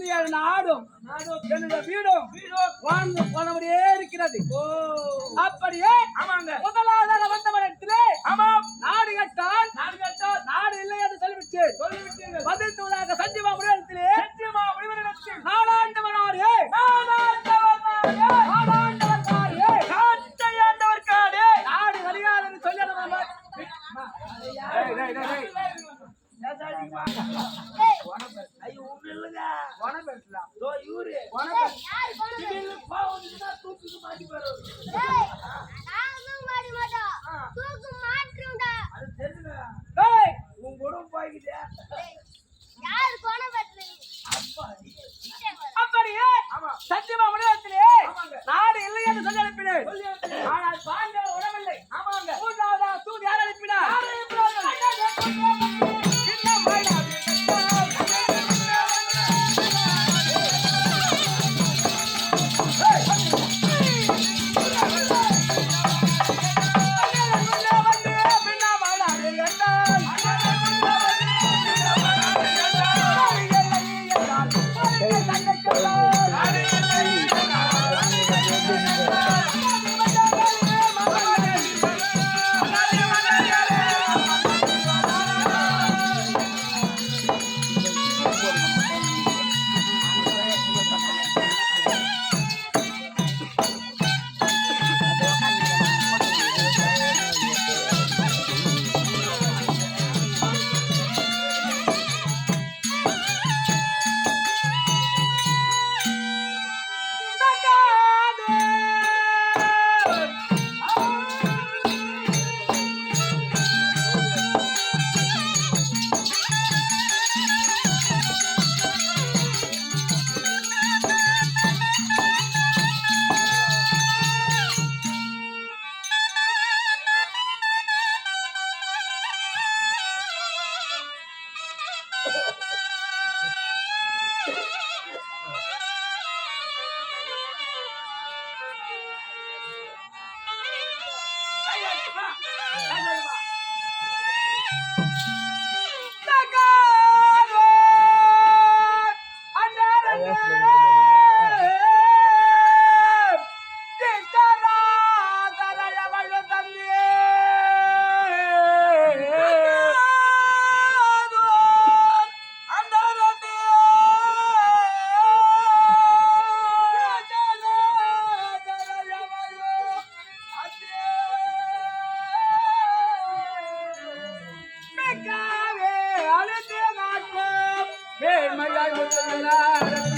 வாழ்ந்து நாடும். என்னுடைய வீடும். வாழ்ந்து போனபடியே இருக்கிறது. அப்படியே ஆமாங்க. முதலாவதாக வந்தவரிடத்திலே ஆமாம். நாடு கேட்டால் நாடு கேட்டால் நாடு இல்லை என்று சொல்லிவிட்டு பதில் தூதாக Sanjeeva முறையிடத்திலே Bye. la la la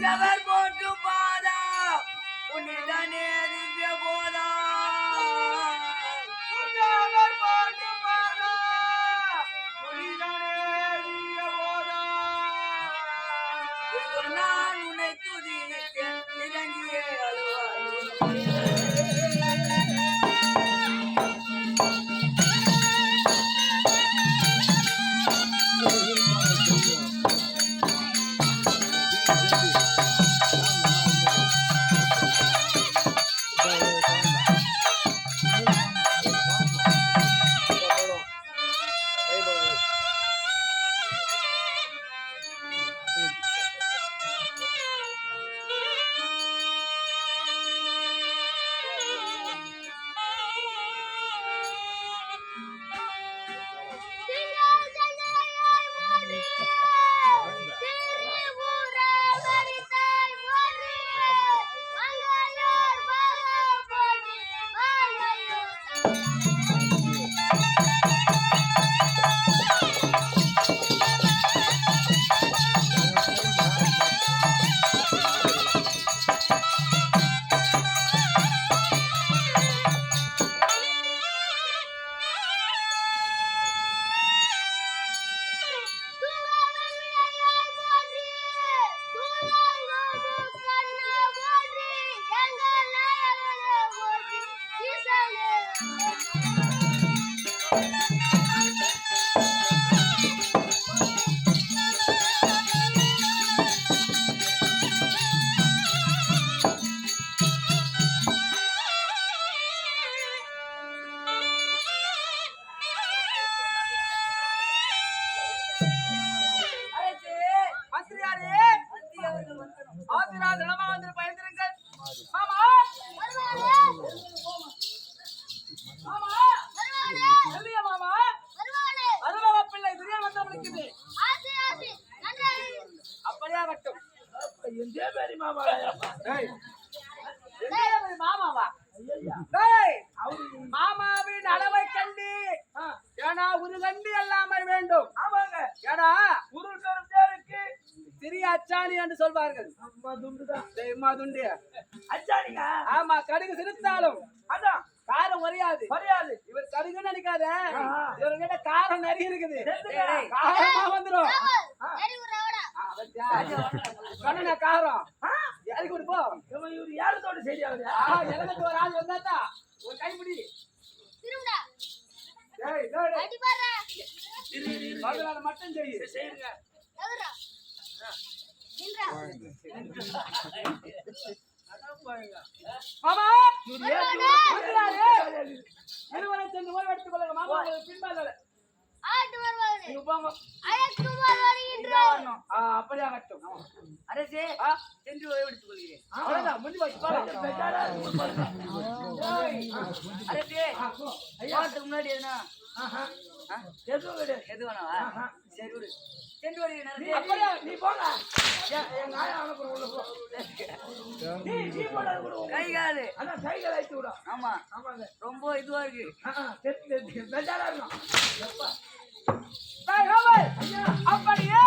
தூங்கவர் போட்டு பாதா. புனிதனே திவ்ய போதா. தூங்கவர் போட்டு பாதா. புனிதனே திவ்ய போதா. நான் உன்னை துதித்தேன் நன்றி அப்படியே ஆகட்டும். எந்தே பேரி மாமா மாமாவா? டேய், மாமாவின் அளவை கண்டு ஏன்னா ஒரு கண்டு அல்லாமல் வேண்டும். ஆமாங்க. ஏன்னா உருள் பெரும் தேருக்கு சிறிய அச்சாணி என்று சொல்வார்கள். அம்மா துண்டுதான். டேய், அம்மா துண்டு. அச்சாரிங்க ஆமா கடுகு சிரித்தாலும். நிறைய இருக்குது. தெரிஞ்சுக்க. காரமா சரி இறக்கி விடு போ இவன் இவரு யாரத்தோட சரியாகுது ஆ, எனக்கு ஒரு ஆள் வந்தாத்தா. ஒரு கைப்பிடி மட்டும் செய்யு செய்யுங்க. மாமா. இருவரை சென்று ஓய்வு எடுத்துக் கொள்ளுங்க மாமா உங்களுக்கு அரசே சென்று ஓய்வெடுத்துக் கொள்கிறேன். அரசே முன்னாடி எதுனா? எதுவும் விடு? எது வேணாவா சரி விடு சென்று வருகிறேன் நீ போங்க கை காலு அதான் கை கால். அழைத்து விடும் ஆமா. ஆமாங்க. ரொம்ப இதுவா இருக்கு. அப்படியே.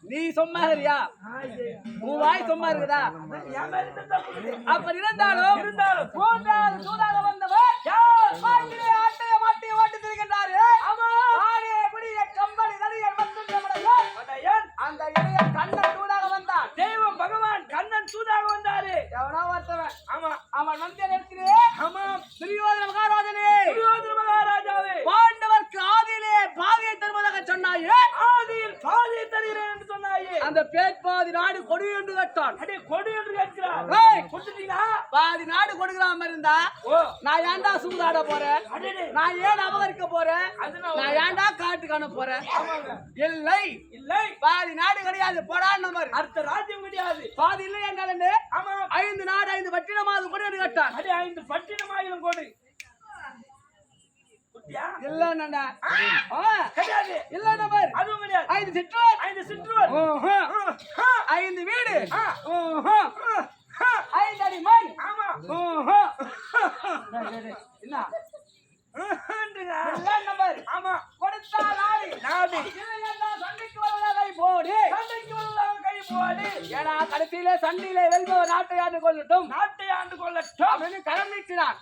நீ சும்மா இருக்கியா? உன் வாய் சும்மா இருக்குதா? அப்படி இருந்தாலும் இருந்தாலும். மூன்றாவது சூதாக வந்தவர் ஆட்டைய மாட்டி ஓட்டி திரிகின்றாரு. ஆமா. கம்பளி நடிகர் படையன் அந்த இளைய கண்ணன் சூதாக வந்தான். தெய்வம் பகவான் கண்ணன் சூதாக வந்தாரு. எவனோ ஒருத்தவன். ஆமா. அவன் வந்து துரியோதன மகாராஜனே அந்த பேட்பாதி நாடு கொடி என்று கட்டான். அடே கொடு என்று கேட்கிறார். ஏய், பாதி நாடு கொடுக்கலாம இருந்தா நான் ஏன்டா சூதாட போறேன்? நான் ஏன் அபகரிக்க போறேன்? நான் ஏன்டா காட்டுக்கு அனுப்ப போறேன்? இல்லை. இல்லை. பாதி நாடு கிடையாது போடான்னு நம்பர். அடுத்த ராஜ்யம் கிடையாது. பாதி இல்லை என்றால் என்ன ஆமா. ஐந்து நாடு ஐந்து பட்டினமாவது கூட என்று கேட்டான். அடே ஐந்து பட்டினம் ஆயிரம் கோடி. குட்டியா இல்ல என்னடா கிடையாது. இல்ல நம்பர் அதுவும் கிடையாது. ஐந்து சிற்றோர். ஐந்து சிற்றூர். ஐந்து வீடு. ஐந்து அடி மண் ஆமா. என்ன? நம்பர் ஆமா. கொடு எடுத்தால் நாடி. சண்டைக்கு வருவதாக போடி. சண்டைக்கு வருவதாக கடைசியிலே சண்டையிலே வெல்பவர் நாட்டை ஆண்டு கொள்ளட்டும். நாட்டை ஆண்டு கொள்ளட்டும். அப்படின்னு கரம்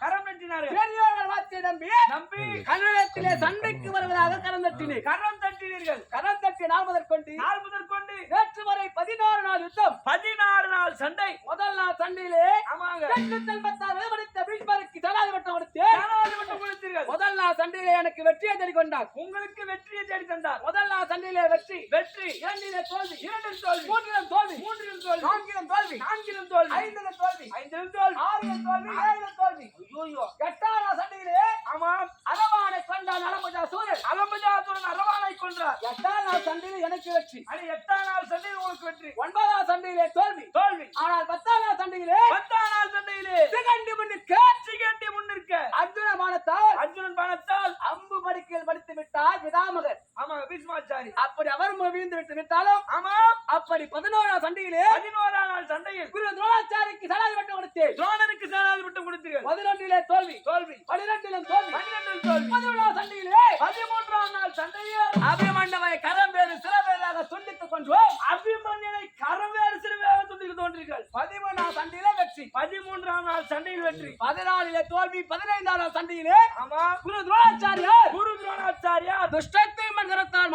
கரம் நட்டினாரு. பெரியவர்கள் வார்த்தையை நம்பி நம்பி. கன்னடத்திலே சண்டைக்கு வருவதாக கரம் தட்டினேன் கரம் தட்டினீர்கள். கரம் தட்டி நாள் முதற்கொண்டு நாள் முதற்கொண்டு நேற்று வரை பதினாறு நாள் யுத்தம். பதினாறு நாள் சண்டை. முதல் நாள் சண்டையிலே ஆமாங்க. செல்வத்தால் விடுபடுத்த பீஷ்மருக்கு ஜனாதிபட்டம் கொடுத்து ஜனாதிபட்டம் கொடுத்தீர்கள். முதல் நாள் சண்டையிலே எனக்கு வெற்றியை தேடி கொண்டார். உங்களுக்கு வெற்றியை தேடி தந்தார். முதல் நாள் சண்டையிலே வெற்றி. வெற்றி. இரண்டிலே தோல்வி. இரண்டில் தோல்வி மூன்றிலும் தோல்வி மூன்றிலும் தோல்வி நான்கிலும் தோல்வி நான்கிலும் தோல்வி ஐந்திலும் தோல்வி ஐந்திலும் தோல்வி ஆறிலும் தோல்வி. ஐயோ எட்டாம் நாள் சண்டையிலே ஆமாம் அரவானை கொண்டான் அலம்பஜா சூரன் அலம்பஜாத்துடன் அரவானை கொன்றார். எட்டாம் நாள் சண்டையில் எனக்கு வெற்றி. அது எட்டாம் நாள் சண்டையில் உங்களுக்கு வெற்றி. ஒன்பதாம் சண்டையிலே தோல்வி. தோல்வி. ஆனால் பத்தாம் நாள் சண்டையிலே பத்தாம் நாள் சண்டையிலே சிகண்டி முன்னுக்கு சிகண்டி முன்னிற்க அர்ஜுன மானத்தால் அர்ஜுனன் பணத்தால் அம்பு படுக்கையில் படித்து விட்டார் பிதாமகர் ஆமாங்க பீஷ்மாச்சாரி. அப்படி அவர் வீழ்ந்து விட்டு விட்டாலும் ஆமாம் அப்படி பதினோராம் சண்டையிலே பதினோராம் நாள் சண்டையில் குரு துரோணாச்சாரிக்கு சனாதிபட்டம் கொடுத்தேன் துரோணனுக்கு சேனாதிபட்டம் கொடுத்தீர்கள் பதினொன்றிலே தோல்வி. தோல்வி. பனிரெண்டிலும் தோல்வி. பன்னிரெண்டில் தோல்வி. பதினொன்றாம் சண்டையிலே பதிமூன்றாம் நாள் சண்டையில் அபிமண்டவை கரம் சில பேராக துண்டித்துக் கொண்டோம் அபிமன்யனை கரவேறு சிறுவையாக துண்டித்து தோன்றீர்கள் பதிமூணாம் சண்டையிலே வெற்றி. பதிமூன்றாம் நாள் சண்டையில் வெற்றி. பதினாலிலே தோல்வி. பதினைந்தாம் நாள் சண்டையிலே ஆமா. குரு துரோணாச்சாரியார். குரு துரோணாச்சாரியார். துஷ்டத்தை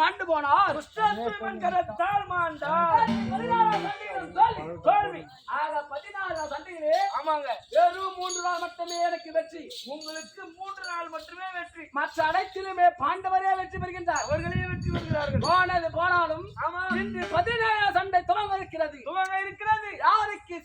மன்கரத்தால் மாண்டு போனார். துஷ்டத்வன் கரத்தால் மாண்டார். தோல்வி. ஆக பதினாறாம் சண்டையிலே ஆமாங்க. வெறும் மூன்று நாள் மட்டுமே எனக்கு வெற்றி. உங்களுக்கு மூன்று நாள் மட்டுமே வெற்றி. மற்ற அனைத்திலுமே பாண்டவரே வெற்றி பெறுகின்றார். அவர்களே வெற்றி பெறுகிறார்கள். போனது போனாலும் இன்று பதினேழாம் சண்டை துவங்க இருக்கிறது. துவங்க இருக்கிறது. யாருக்கு